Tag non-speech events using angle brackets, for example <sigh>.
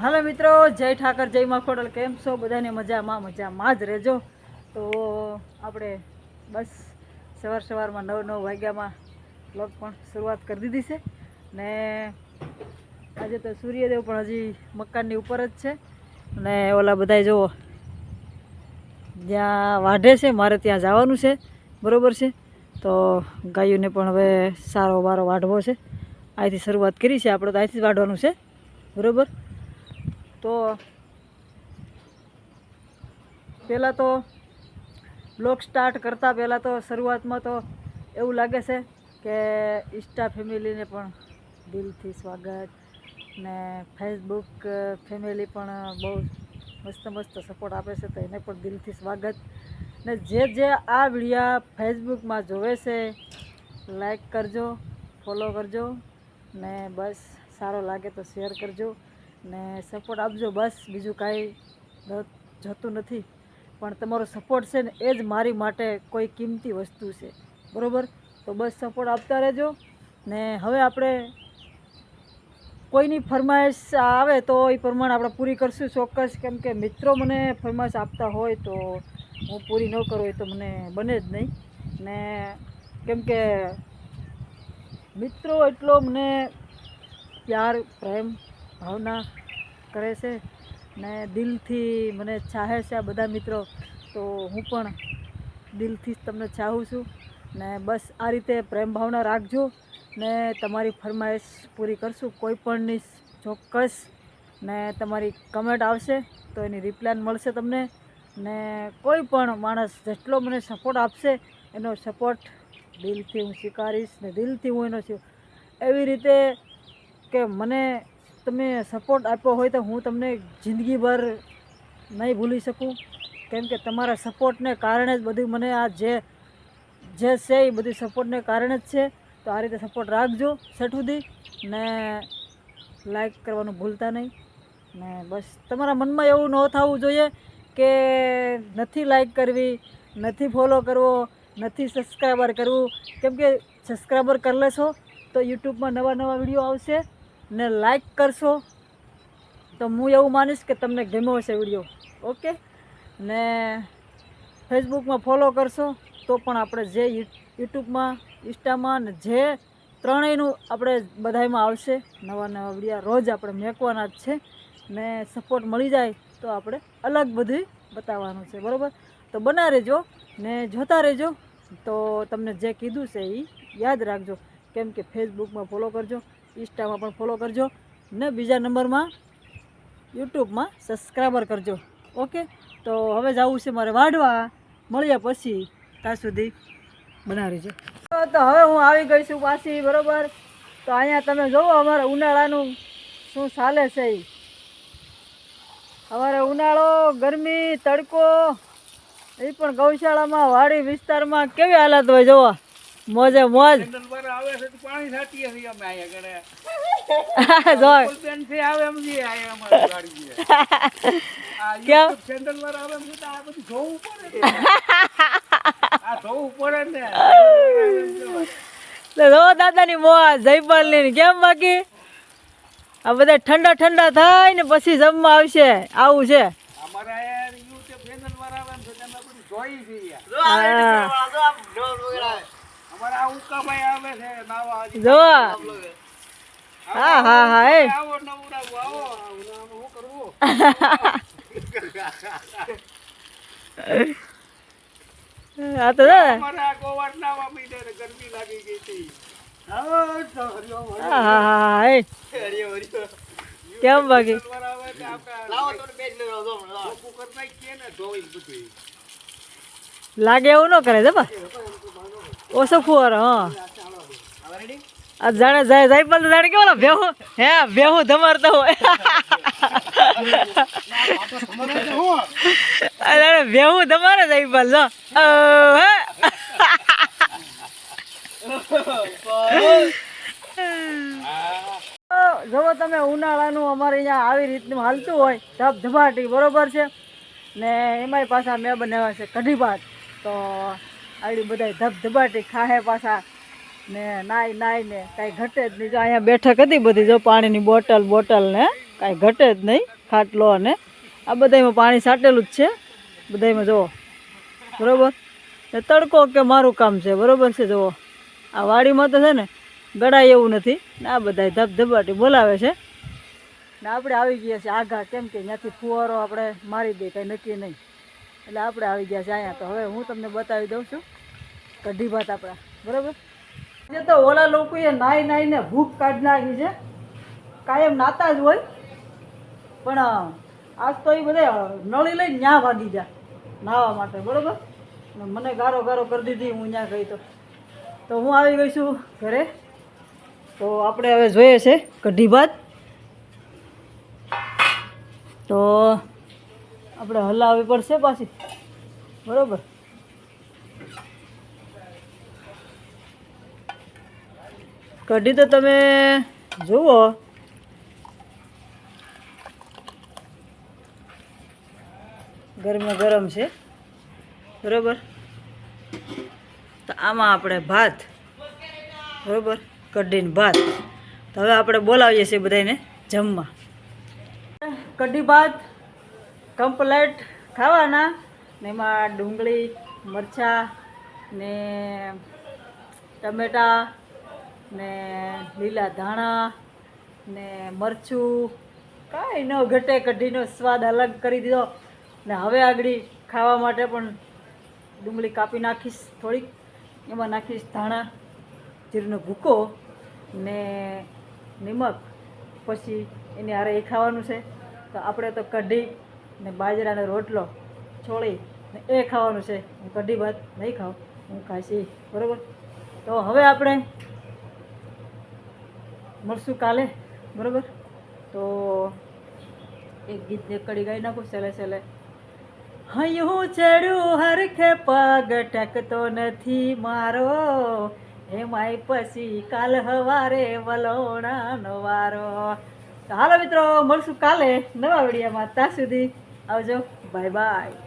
હાલો મિત્રો, જય ઠાકર, જય માખોડલ કેમ છો? બધાને મજામાં મજામાં જ રહેજો. તો આપણે બસ સવાર સવારમાં નવ નવ વાગ્યામાં બ્લોગ પણ શરૂઆત કરી દીધી છે. ને આજે તો સૂર્યદેવ પણ હજી મકાનની ઉપર જ છે. અને ઓલા બધાય જુઓ, જ્યાં વાઢે છે, મારે ત્યાં જવાનું છે. બરોબર છે? તો ગાયોને પણ હવે સારો વારો વાઢવો છે. અહીંથી શરૂઆત કરી છે, આપણે તો અહીંથી જ વાઢવાનું છે. બરોબર? તો પહેલાં તો બ્લોગ સ્ટાર્ટ કરતાં પહેલાં તો શરૂઆતમાં તો એવું લાગે છે કે ઇન્સ્ટા ફેમિલીને પણ દિલથી સ્વાગત ને ફેસબુક ફેમિલી પણ બહુ મસ્ત મસ્ત સપોર્ટ આપે છે તો એને પણ દિલથી સ્વાગત. ને જે જે આ વિડીયા ફેસબુકમાં જોવે છે લાઈક કરજો ફોલો કરજો ને બસ સારો લાગે તો શેર કરજો. ને સપોર્ટ આપજો, બસ. બીજું કાંઈ જતું નથી. પણ તમારો સપોર્ટ છે ને, એ જ મારી માટે કોઈ કિંમતી વસ્તુ છે. બરાબર? તો બસ સપોર્ટ આપતા રહેજો. ને હવે આપણે કોઈની ફરમાઈશ આવે તો એ પ્રમાણે આપણે પૂરી કરશું ચોક્કસ. કેમ કે મિત્રો મને ફરમાઈશ આપતા હોય તો હું પૂરી ન કરું એ તો મને બને જ નહીં. ને કેમ કે મિત્રો એટલો મને પ્યાર, પ્રેમ ભાવના કરે છે ને દિલથી મને ચાહે છે આ બધા મિત્રો, તો હું પણ દિલથી જ તમને ચાહું છું. ને બસ આ રીતે પ્રેમ ભાવના રાખજો ને તમારી ફરમાઈશ પૂરી કરશું. કોઈ પણની ચોક્કસ ને તમારી કમેન્ટ આવશે તો એની રિપ્લાય મળશે તમને. ને કોઈ પણ માણસ જેટલો મને સપોર્ટ આપશે, એનો સપોર્ટ દિલથી હું સ્વીકારીશ ને દિલથી હું એનો એવી રીતે કે મને તમે સપોર્ટ આપ્યો હોય તો હું તમને જિંદગીભર નહીં ભૂલી શકું. કેમ કે તમારા સપોર્ટને કારણે જ બધું મને આ જે જે છે એ બધું સપોર્ટને કારણે જ છે. તો આ રીતે સપોર્ટ રાખજો સેટ સુધી. ને લાઈક કરવાનું ભૂલતા નહીં. ને બસ તમારા મનમાં એવું ન થવું જોઈએ કે નથી લાઈક કરવી, નથી ફોલો કરવો, નથી સબસ્ક્રાઈબર કરવું. કેમ કે સબસ્ક્રાઈબર કરી લેશો તો યુટ્યુબમાં નવા નવા વીડિયો આવશે. ને લાઈક કરશો તો હું એવું માનીશ કે તમને ગમ્યો હશે વીડિયો. ઓકે ને ફેસબુકમાં ફોલો કરશો તો પણ આપણે જે યુટ્યુબમાં, ઇન્સ્ટામાં ને જે ત્રણેયનું આપણે બધાયમાં આવશે, નવા નવા વિડીયા રોજ આપણે મેકવાના જ છે. ને સપોર્ટ મળી જાય તો આપણે અલગ બધું બતાવવાનું છે, બરાબર? તો બના રહેજો ને જોતા રહેજો. તો તમને જે કીધું છે એ યાદ રાખજો. કેમ કે ફેસબુકમાં ફોલો કરજો. ઇન્સ્ટામાં પણ ફોલો કરજો ને બીજા નંબરમાં યુટ્યુબમાં સબસ્ક્રાઈબર કરજો. ઓકે તો હવે જવું છે મારે વાઢવા મળ્યા પછી. ત્યાં સુધી બનાવી છે તો હવે હું આવી ગઈ છું પાછી, બરોબર? તો અહીંયા તમે જોવો અમારે ઉનાળાનું શું ચાલે છે એ અમારે ઉનાળો, ગરમી, તડકો એ પણ ગૌશાળામાં, વાડી વિસ્તારમાં કેવી હાલત હોય જોવો. મોજે મોજ આવે છે તો પાણી સાટી છીએ અમે આયા. જો બેન છે આવે એમ જે આયા અમારી ગાડી છે. <laughs> કેમ? સેન્ડલ channel આવે એમ તો આ બધું જોવું પડે આ જોવું પડે ને. <laughs> જો દાદાની મોજ જયપાલની ની કેમ બાકી આ બધા ઠંડા ઠંડા થાય ને પછી જમવા આવશે આવું છે અમારા યુટ્યુબ ચેનલ channel આવે એમ છે તો અમે બધું જોઈ છીએ. જો. હા હા હા એ? <laughs> આ તો ગરમી લાગી ગઈ હતી. કેમ બાકી. લાગે એવું ન કરે છે બા ઓછો ફુવારો હા. આ જાણે જાય જાય તો જાણે કેવો ભેહું હે ભેહું ધમારતો હોય. જાણે ભેહું ધમારે જયપાલ જો અ, હે. તો તમે ઉનાળાનું અમારે અહીંયા આવી રીતનું હાલતું હોય ધબધબાટી બરોબર છે. ને એમાંય પાછા મેં બનાવ્યા છે કઢી ભાત. તો આવડી બધા ધબધબાટી ખાહે પાછા. ને નાઈ નાઈ ને કાંઈ ઘટે જ નહીં. જો અહીંયા બેઠક હતી બધી, જો પાણીની બોટલ બોટલ ને કાંઈ ઘટે જ નહીં, ખાટલો ને. આ બધામાં પાણી સાટેલું જ છે. બધામાં જુઓ. બરાબર? ને તડકો કે મારું કામ છે, બરાબર છે? જુઓ. આ વાડીમાં તો છે ને ગળાય એવું નથી. ને આ બધા ધબધબાટી બોલાવે છે. ને આપણે આવી ગયા છીએ આઘા કેમ કે ત્યાંથી ફુવારો આપણે મારી દઈએ કંઈ નક્કી નહીં. એટલે આપણે આવી ગયા છે અહીંયા. તો હવે હું તમને બતાવી દઉં છું કઢી ભાત આપણા. બરાબર? જે તો ઓલા લોકોએ નાઈ નાઈને ભૂખ કાઢી નાખી છે. કાયમ નાતા જ હોય. પણ આજ તો એ બધા નળી લઈને ન્યા ભાગી જા નાહવા માટે. બરાબર? મને ગારો ગારો કરી દીધી, હું ત્યાં ગઈ તો. તો હું આવી ગઈ છું ઘરે. તો આપણે હવે જોઈએ છે કઢી ભાત. તો આપણે હલાવવી પડશે પાછી. બરાબર? કઢી તો તમે જુઓ. ગરમે ગરમ છે. બરાબર? તો આમાં આપણે ભાત. બરાબર? કઢીને ભાત. તો હવે આપણે બોલાવીએ છીએ બધાને જમવા. કઢી ભાત કમ્પ્લેટ ખાવાના ને એમાં ડુંગળી, મરચાં ને ટમેટા ને લીલા ધાણા ને મરચું. કાંઈ ન ઘટે, કઢીનો સ્વાદ અલગ કરી દીધો. ને હવે આગળ ખાવા માટે પણ ડુંગળી કાપી નાખીશ થોડીક. એમાં નાખીશ ધાણા, જીરનો ભૂકો ને નિમક. પછી એની હારે એ ખાવાનું છે. તો આપણે તો કઢી ને બાજરાનો રોટલો છોડી ને એ ખાવાનું છે. હું કઢી ભાત નહીં ખાઉં, હું ખાઈશી બરાબર? તો હવે આપણે મળશું કાલે, બરાબર? તો એક ગીત કડી ગાઈ નાખું સેલે સેલે હું ચડ્યું હરખે પગ ટકતો નથી મારો, એમાંય પછી કાલ હવારે વલોણાનો વારો. હાલો મિત્રો, મળશું કાલે નવા વડિયામાં. ત્યાં સુધી આવજો બાય બાય